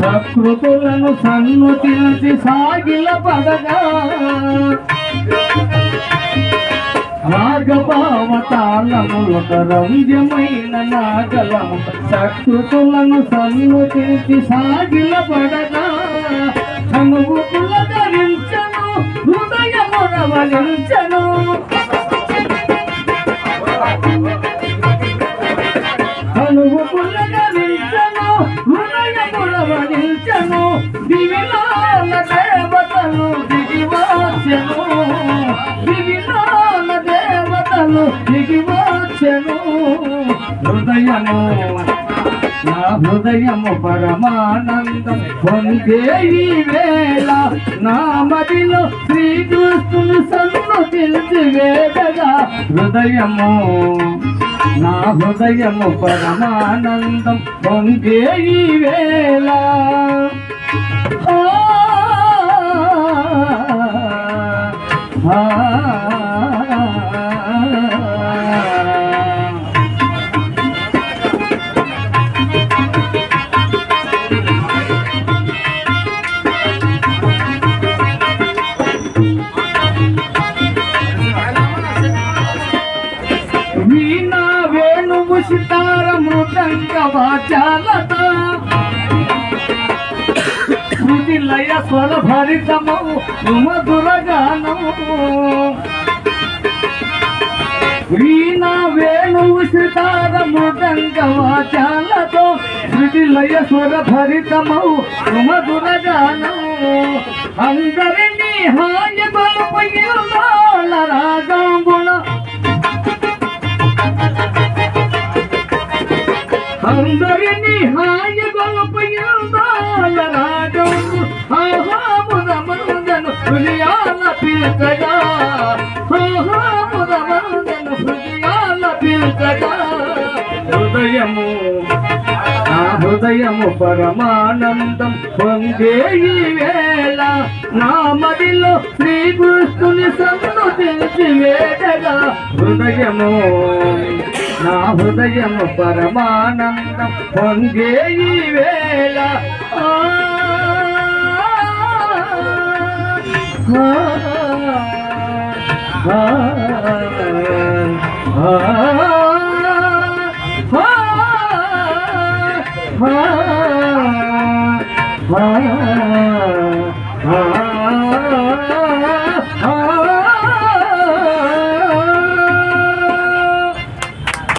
సకృతులను సన్నుతించి సాగిల పదగా. రాగపావతాళములొక నాగలము సకృతులను సన్నుతించి సాగిల పడగా చనువు పులకరించను హృదయమురవలించను. హృదయమురవలించను దేవతలు దిగివాచెను. దివిలాల దేవతలు దిగివాచెను. హృదయము నా హృదయము పరమానందం పొందే ఈ వేళ నా మదిలో శ్రీకృష్ణుని సన్ను తెలిసి వేదగా హృదయము నా హృదయము పరమానందం పొందే ఈ వేళ. సితార మృదంగ వాచాలత శృతి లయ స్వర భరితమవు సుమధుర గానము వీణా వేణువు సితార మృదంగ వాచాలతో శృతి లయ స్వర భరితమవు సుమధుర గానము అందరినీ హాయ పిలుకగా ఆహాముదమందను హృదయాల పిలుకగా హృదయము నా హృదయము పరమానందం పొందే ఈ వేళ నా మదిలో శ్రీకృష్ణుని సన్ను తెలిసి వేడగా. హృదయము నా హృదయము పరమానందం పొందే ఈ వేళ. ఆ, Bye.